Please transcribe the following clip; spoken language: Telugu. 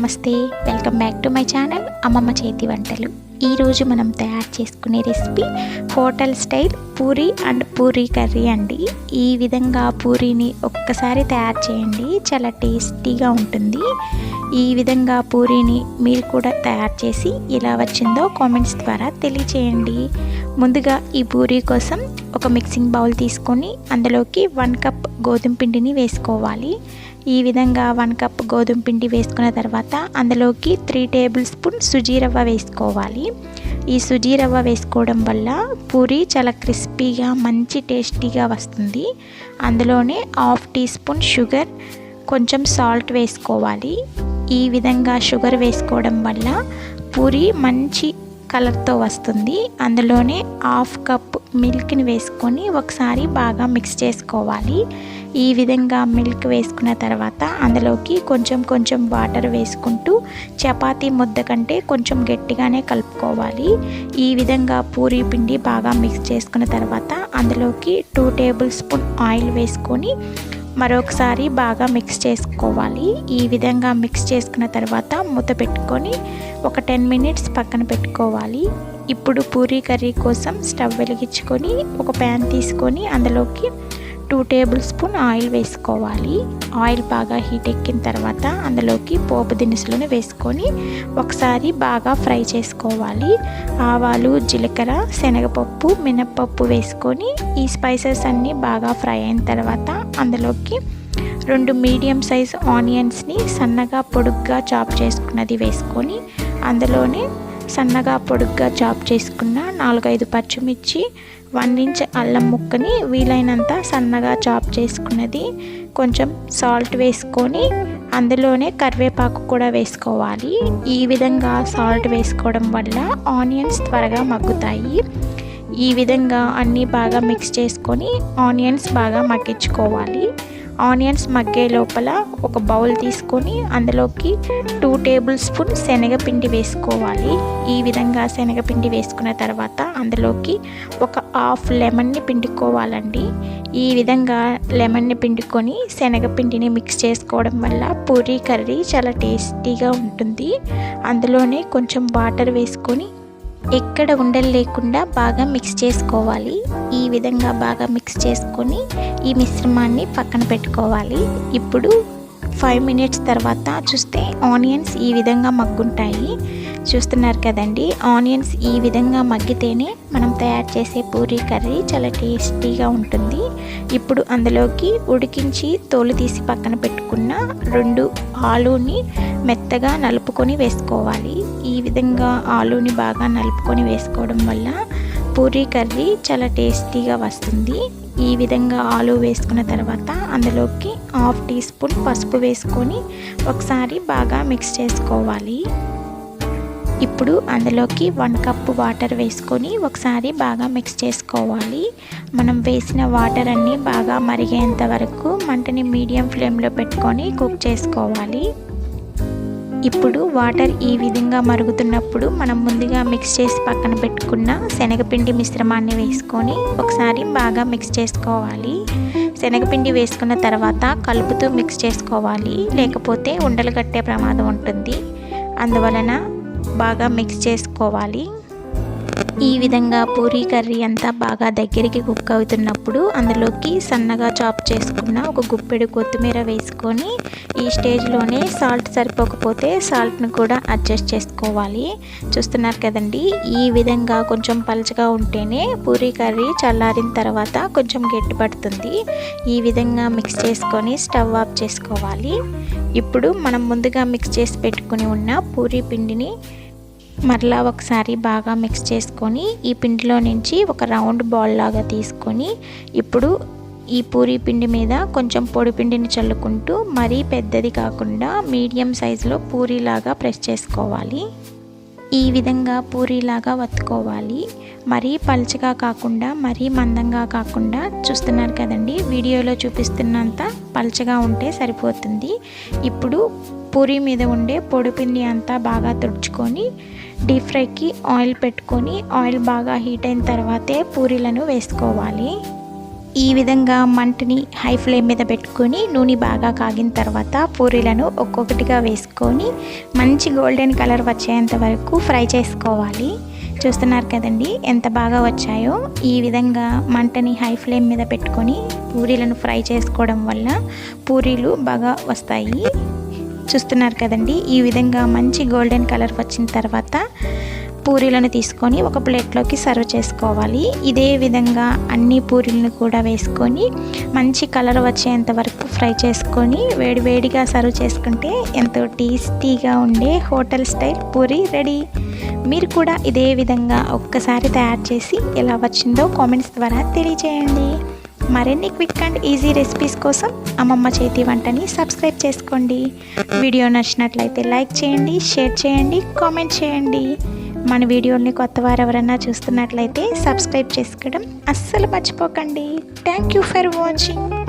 నమస్తే welcome back to my channel అమ్మమ్మ చేతి వంటలు. ఈరోజు మనం తయారు చేసుకునే recipe hotel style puri and puri curry అండి. ఈ విధంగా పూరీని ఒక్కసారి తయారు చేయండి చాలా టేస్టీగా ఉంటుంది. ఈ విధంగా పూరీని మీరు కూడా తయారు చేసి ఎలా వచ్చిందో కామెంట్స్ ద్వారా తెలియచేయండి. ముందుగా ఈ పూరీ కోసం ఒక మిక్సింగ్ బౌల్ తీసుకొని అందులోకి వన్ కప్ గోధుమ పిండిని వేసుకోవాలి. ఈ విధంగా వన్ కప్ గోధుమ పిండి వేసుకున్న తర్వాత అందులోకి త్రీ టేబుల్ స్పూన్ సుజీ రవ్వ వేసుకోవాలి. ఈ సుజీ రవ్వ వేసుకోవడం వల్ల పూరి చాలా క్రిస్పీగా మంచి టేస్టీగా వస్తుంది. అందులోనే హాఫ్ టీ స్పూన్ షుగర్ కొంచెం సాల్ట్ వేసుకోవాలి. ఈ విధంగా షుగర్ వేసుకోవడం వల్ల పూరి మంచి కలర్తో వస్తుంది. అందులోనే హాఫ్ కప్ మిల్క్ని వేసుకొని ఒకసారి బాగా మిక్స్ చేసుకోవాలి. ఈ విధంగా మిల్క్ వేసుకున్న తర్వాత అందులోకి కొంచెం కొంచెం వాటర్ వేసుకుంటూ చపాతీ ముద్ద కంటే కొంచెం గట్టిగానే కలుపుకోవాలి. ఈ విధంగా పూరీ పిండి బాగా మిక్స్ చేసుకున్న తర్వాత అందులోకి టూ టేబుల్ స్పూన్ ఆయిల్ వేసుకొని మరొకసారి బాగా మిక్స్ చేసుకోవాలి. ఈ విధంగా మిక్స్ చేసుకున్న తర్వాత మూత పెట్టుకొని ఒక టెన్ మినిట్స్ పక్కన పెట్టుకోవాలి. ఇప్పుడు పూరీ కర్రీ కోసం స్టవ్ వెలిగించుకొని ఒక ప్యాన్ తీసుకొని అందులోకి టూ టేబుల్ స్పూన్ ఆయిల్ వేసుకోవాలి. ఆయిల్ బాగా హీట్ ఎక్కిన తర్వాత అందులోకి పోపు దినుసులను వేసుకొని ఒకసారి బాగా ఫ్రై చేసుకోవాలి. ఆవాలు జీలకర్ర శనగపప్పు మినప్పప్పు వేసుకొని ఈ స్పైసెస్ అన్నీ బాగా ఫ్రై అయిన తర్వాత అందులోకి రెండు మీడియం సైజ్ ఆనియన్స్ని సన్నగా పొడుగ్గా చాప్ చేసుకున్నది వేసుకొని అందులోనే సన్నగా పొడుగ్గా చాప్ చేసుకున్న నాలుగైదు పచ్చిమిర్చి వన్ ఇంచ్ అల్లం ముక్కని వీలైనంత సన్నగా చాప్ చేసుకున్నది కొంచెం సాల్ట్ వేసుకొని అందులోనే కరివేపాకు కూడా వేసుకోవాలి. ఈ విధంగా సాల్ట్ వేసుకోవడం వల్ల ఆనియన్స్ త్వరగా మగ్గుతాయి. ఈ విధంగా అన్నీ బాగా మిక్స్ చేసుకొని ఆనియన్స్ బాగా మగ్గించుకోవాలి. ఆనియన్స్ మగ్గే లోపల ఒక బౌల్ తీసుకొని అందులోకి టూ టేబుల్ స్పూన్ శనగపిండి వేసుకోవాలి. ఈ విధంగా శనగపిండి వేసుకున్న తర్వాత అందులోకి ఒక హాఫ్ లెమన్ని పిండుకోవాలండి. ఈ విధంగా లెమన్ని పిండుకొని శనగపిండిని మిక్స్ చేసుకోవడం వల్ల పూరీ కర్రీ చాలా టేస్టీగా ఉంటుంది. అందులోనే కొంచెం వాటర్ వేసుకొని ఎక్కడ ఉండలు లేకుండా బాగా మిక్స్ చేసుకోవాలి. ఈ విధంగా బాగా మిక్స్ చేసుకొని ఈ మిశ్రమాన్ని పక్కన పెట్టుకోవాలి. ఇప్పుడు ఫైవ్ మినిట్స్ తర్వాత చూస్తే ఆనియన్స్ ఈ విధంగా మగ్గుంటాయి. చూస్తున్నారు కదండి ఆనియన్స్ ఈ విధంగా మగ్గితేనే మనం తయారు చేసే పూరీ కర్రీ చాలా టేస్టీగా ఉంటుంది. ఇప్పుడు అందులోకి ఉడికించి తోలు తీసి పక్కన పెట్టుకున్న రెండు ఆలుని మెత్తగా నలుపుకొని వేసుకోవాలి. ఈ విధంగా ఆలుని బాగా నలుపుకొని వేసుకోవడం వల్ల పూరీ కర్రీ చాలా టేస్టీగా వస్తుంది. ఈ విధంగా ఆలు వేసుకున్న తర్వాత అందులోకి హాఫ్ టీ స్పూన్ పసుపు వేసుకొని ఒకసారి బాగా మిక్స్ చేసుకోవాలి. ఇప్పుడు అందులోకి వన్ కప్పు వాటర్ వేసుకొని ఒకసారి బాగా మిక్స్ చేసుకోవాలి. మనం వేసిన వాటర్ అన్నీ బాగా మరిగేంత వరకు మంటని మీడియం ఫ్లేమ్లో పెట్టుకొని కుక్ చేసుకోవాలి. ఇప్పుడు వాటర్ ఈ విధంగా మరుగుతున్నప్పుడు మనం ముందుగా మిక్స్ చేసి పక్కన పెట్టుకున్న శనగపిండి మిశ్రమాన్ని వేసుకొని ఒకసారి బాగా మిక్స్ చేసుకోవాలి. శనగపిండి వేసుకున్న తర్వాత కలుపుతూ మిక్స్ చేసుకోవాలి. లేకపోతే ఉండలు కట్టే ప్రమాదం ఉంటుంది. అందువలన బాగా మిక్స్ చేసుకోవాలి. ఈ విధంగా పూరీ కర్రీ అంతా బాగా దగ్గరికి కుక్ అవుతున్నప్పుడు అందులోకి సన్నగా చాప్ చేసుకున్న ఒక గుప్పెడు కొత్తిమీర వేసుకొని ఈ స్టేజ్లోనే సాల్ట్ సరిపోకపోతే సాల్ట్ను కూడా అడ్జస్ట్ చేసుకోవాలి. చూస్తున్నారు కదండి ఈ విధంగా కొంచెం పలచగా ఉంటేనే పూరీ కర్రీ చల్లారిన తర్వాత కొంచెం గట్టిపడుతుంది ఈ విధంగా మిక్స్ చేసుకొని స్టవ్ ఆఫ్ చేసుకోవాలి. ఇప్పుడు మనం ముందుగా మిక్స్ చేసి పెట్టుకుని ఉన్న పూరీ పిండిని మరలా ఒకసారి బాగా మిక్స్ చేసుకొని ఈ పిండిలో నుంచి ఒక రౌండ్ బాల్ లాగా తీసుకొని ఇప్పుడు ఈ పూరి పిండి మీద కొంచెం పొడి పిండిని చల్లుకుంటూ మరీ పెద్దది కాకుండా మీడియం సైజులో పూరీలాగా ప్రెస్ చేసుకోవాలి. ఈ విధంగా పూరీలాగా వత్తుకోవాలి. మరీ పలుచగా కాకుండా మరీ మందంగా కాకుండా చూస్తున్నారు కదండి వీడియోలో చూపిస్తున్నంత పలుచగా ఉంటే సరిపోతుంది. ఇప్పుడు పూరి మీద ఉండే పొడిపిండి అంతా బాగా తుడుచుకొని డీప్ ఫ్రైకి ఆయిల్ పెట్టుకొని ఆయిల్ బాగా హీట్ అయిన తర్వాతే పూరీలను వేసుకోవాలి. ఈ విధంగా మంటని హై ఫ్లేమ్ మీద పెట్టుకొని నూనె బాగా కాగిన తర్వాత పూరీలను ఒక్కొక్కటిగా వేసుకొని మంచి గోల్డెన్ కలర్ వచ్చేంత వరకు ఫ్రై చేసుకోవాలి. చూస్తున్నారు కదండి ఎంత బాగా వచ్చాయో? ఈ విధంగా మంటని హై ఫ్లేమ్ మీద పెట్టుకొని పూరీలను ఫ్రై చేసుకోవడం వల్ల పూరీలు బాగా వస్తాయి. చూస్తున్నారు కదండి. ఈ విధంగా మంచి గోల్డెన్ కలర్ వచ్చిన తర్వాత పూరీలను తీసుకొని ఒక ప్లేట్లోకి సర్వ్ చేసుకోవాలి. ఇదే విధంగా అన్ని పూరీలను కూడా వేసుకొని మంచి కలర్ వచ్చేంత వరకు ఫ్రై చేసుకొని వేడివేడిగా సర్వ్ చేసుకుంటే ఎంతో టేస్టీగా ఉండే హోటల్ స్టైల్ పూరీ రెడీ. మీరు కూడా ఇదే విధంగా ఒక్కసారి తయారు చేసి ఎలా వచ్చిందో కామెంట్స్ ద్వారా తెలియజేయండి. మరిన్ని క్విక్ అండ్ ఈజీ రెసిపీస్ కోసం అమ్మమ్మ చేతి వంటని సబ్స్క్రైబ్ చేసుకోండి. వీడియో నచ్చినట్లయితే లైక్ చేయండి షేర్ చేయండి కామెంట్ చేయండి. మన వీడియోని కొత్త వారు ఎవరైనా చూస్తున్నట్లయితే సబ్స్క్రైబ్ చేసుకోవడం అస్సలు మర్చిపోకండి. Thank you for watching.